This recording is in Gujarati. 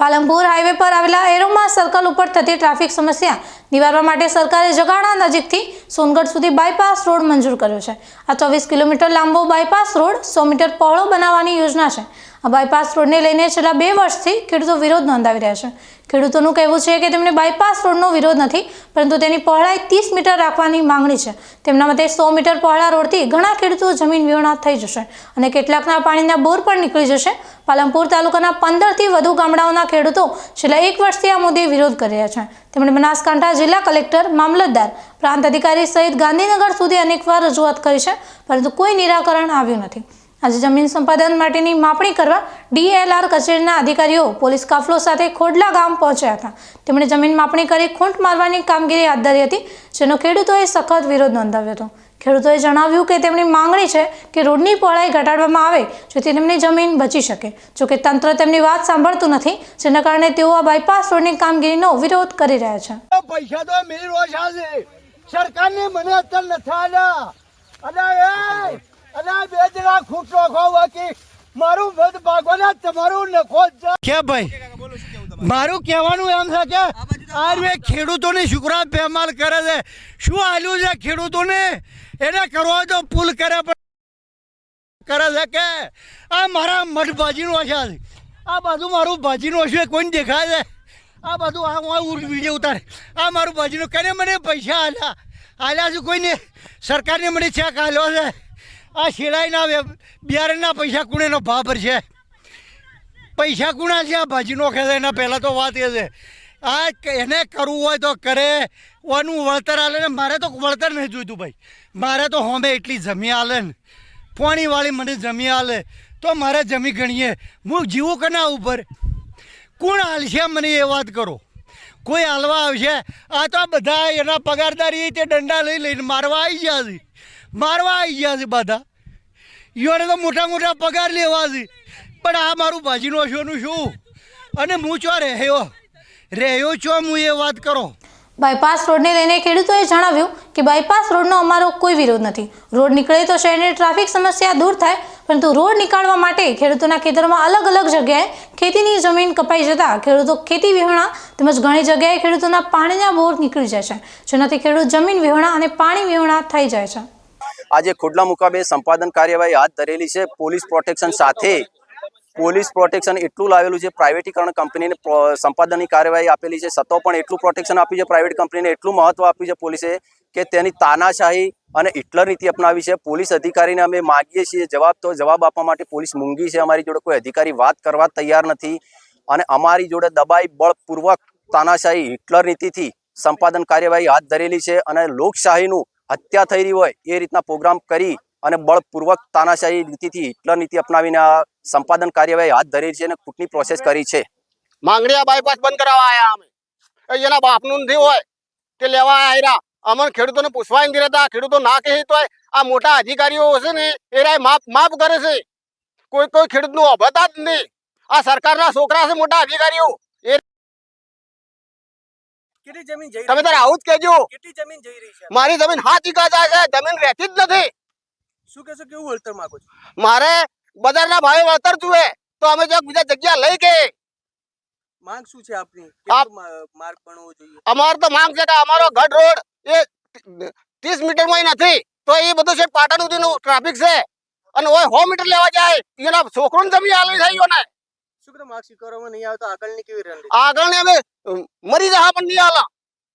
પાલનપુર હાઈવે પર આવેલા એરોમા સર્કલ ઉપર થતી ટ્રાફિક સમસ્યા નિવારવા માટે સરકારે જગાણા નજીકથી સોનગઢ સુધી બાયપાસ રોડ મંજૂર કર્યો છે. આ ચોવીસ કિલોમીટર લાંબો બાયપાસ રોડ સો મીટર પહોળો બનાવવાની યોજના છે. આ બાયપાસ રોડને લઈને છેલ્લા બે વર્ષથી ખેડૂતો વિરોધ નોંધાવી રહ્યા છે. ખેડૂતોનું કહેવું છે કે તેમને બાયપાસ રોડનો વિરોધ નથી, પરંતુ તેની પહોળાઈ ત્રીસ મીટર રાખવાની માંગણી છે. તેમના મતે સો મીટર પહોળા રોડથી ઘણા ખેડૂતો જમીન વિહોણા થઈ જશે અને કેટલાકના પાણીના બોર પણ નીકળી જશે. પાલનપુર તાલુકાના પંદરથી વધુ ગામડાઓના ખેડૂતો છેલ્લા એક વર્ષથી આ મુદ્દે વિરોધ કરી રહ્યા છે. તેમણે બનાસકાંઠા જિલ્લા કલેક્ટર, મામલતદાર, પ્રાંત અધિકારી સહિત ગાંધીનગર સુધી અનેકવાર રજૂઆત કરી છે, પરંતુ કોઈ નિરાકરણ આવ્યું નથી. આજે જમીન સંપાદન માટેની માપણી કરવા ડીએલઆર કચેરીના અધિકારીઓ પોલીસ કાફલો સાથે ખોડલા ગામ પહોંચ્યા હતા. તેમણે જમીન માપણી કરી ખૂંટ મારવાની કામગીરી હાથ ધરી હતી, જેનો ખેડૂતોએ સખત વિરોધ નોંધાવ્યો હતો. ખેડૂતોએ જણાવ્યું કે તેમની માંગણી છે કે રોડની પહોળાઈ ઘટાડવામાં આવે, જેથી તેમની જમીન બચી શકે. જોકે તંત્ર તેમની વાત સાંભળતું નથી, જેના કારણે તેઓ આ બાયપાસ રોડની કામગીરીનો વિરોધ કરી રહ્યા છે. સરકારને મને અત્યારે નથી આવ્યા એ અને આ બે જણા ખૂટ નખો બાકી મારું વધ ભાગવાના તમારું નખો જ કે ભાઈ? મારું કહેવાનું એમ છે કે આ રે ખેડૂતોને શુકરા બેમાલ કરે છે. શું આલ્યું છે ખેડૂતોને? એને કરવા હોય તો પુલ કરે પણ કરે છે કે આ મારા મઠ ભાજીનો હશે આ બાજુ મારું ભાજીનું હશે કોઈને દેખાય છે? આ બધું આ હું બીજે ઉતારે. આ મારું ભાજીનું. કરે મને પૈસા આલ્યા? આલ્યા છે કોઈને? સરકારને મને ચેક આલ્યો છે. આ શેડાઈના બિયારણના પૈસા કુણેનો ભાવ છે. પૈસા કુણા છે, આ ભાજી નોખે એના પહેલાં તો વાત એ છે. આ એને કરવું હોય તો કરે. ઓનું વળતર આલે ને, મારે તો વળતર નહીં જોઈતું ભાઈ. મારે તો હોમે એટલી જમી આલે ને. પાણીવાળી મને જમી આલે. તો મારે જમી ગણીએ. હું જીવું કના ઉપર? કોણ હાલશે મને એ વાત કરો? કોઈ હાલવા આવશે? આ તો બધા એના પગારદારી તે દંડા લઈ લઈને મારવા આવી ગયા છે. મારવા આવી ગયા છે બધા. ઈઓને તો મોટા મોટા પગાર લેવા છે. પણ આ મારું ભાજીનો શોનું શું? અને હું ચો રહ્યો? રહ્યો છો હું એ વાત કરો. બાયપાસ રોડને લઈને ખેડૂતોએ જણાવ્યું કે બાયપાસ રોડનો અમારો કોઈ વિરોધ નથી. રોડ નીકળે તો શહેરની ટ્રાફિક સમસ્યા દૂર થાય, પરંતુ રોડ નીકાળવા માટે ખેડૂતોના ખેતરમાં અલગ અલગ જગ્યાએ ખેતીની જમીન કપાઈ જતા ખેડૂતો ખેતી વિહોણા તેમજ ઘણી જગ્યાએ ખેડૂતોના પાણીના બોર નીકળી જાય છે, જેનાથી ખેડૂત જમીન વિહોણા અને પાણી વિહોણા થઈ જાય છે. આજે ખોડલા મુકાબે સંપાદન કાર્યવાહી હાથ ધરેલી છે. પોલીસ પ્રોટેક્શન સાથે પોલીસ પ્રોટેક્શન એટલું લાવેલું છે. પ્રાઇવેટીકરણ કંપનીને સંપાદનની કાર્યવાહી આપેલી છે. સતો પણ એટલું પ્રોટેક્શન આપ્યું છે. પ્રાઇવેટ કંપનીને એટલું મહત્વ આપ્યું છે પોલીસે કે તેની તાનાશાહી અને હિટલર નીતિ અપનાવી છે. પોલીસ અધિકારીને અમે માગીએ છીએ જવાબ તો જવાબ આપવા માટે પોલીસ મૂંગી છે. અમારી જોડે કોઈ અધિકારી વાત કરવા તૈયાર નથી અને અમારી જોડે દબાઈ બળપૂર્વક તાનાશાહી હિટલર નીતિથી સંપાદન કાર્યવાહી હાથ ધરેલી છે અને લોકશાહીનું હત્યા થઈ રહી હોય એ રીતના પ્રોગ્રામ કરી અને બળપૂર્વક તાનાશાહી નીતિથી હિટલર નીતિ અપનાવીને આ સંપાદન કાર્યવાહી હાથ ધરી છે અને ખૂટની પ્રોસેસ કરી છે. માંગણીયા બાયપાસ બંધ કરાવવા આયા અમે. એના બાપનું નથી હોય. તે લેવા આયા અમને ખેડૂતોને પૂછવા નથી રહેતા. ખેડૂતો ના કહે તો આ મોટા અધિકારીઓ છે ને, એ રાય માફ માફ કરે છે. કોઈ કોઈ ખેડૂતનું અભતા જ નથી. આ સરકારના છોકરા છે મોટા અધિકારીઓ. કેટલી જમીન જઈ તમે તારે આવું જ કહેજો. કેટલી જમીન જઈ રહી છે? મારી જમીન હાથ છે જમીન રહેતી જ નથી. શું કહેશો કેવું વળતર માંગો છો? મારે બજારના ભાવે વળતર જુએ તો અમે જો બીજા જગ્યા લઈ કે. માંગ શું છે આપની? આપ- મા- માર્ગ બનવો જોઈએ? અમાર તો માંગ છે કે અમારો ગઢ રોડ એ ત્રીસ મીટરમાં નથી તો એ બધું છે પાટણ સુધીનું ટ્રાફિક છે. અને ઓય સો મીટર લેવા જાય એના છોકરોને જમી આલવી થઈ ગયો ને શું કે માર્ગ સ્વીકારવામાં નહીં આવે તો આગળની કેવી રણનીતિ? આગળ ને અમ, મરી જહા પણ નહીં આલા.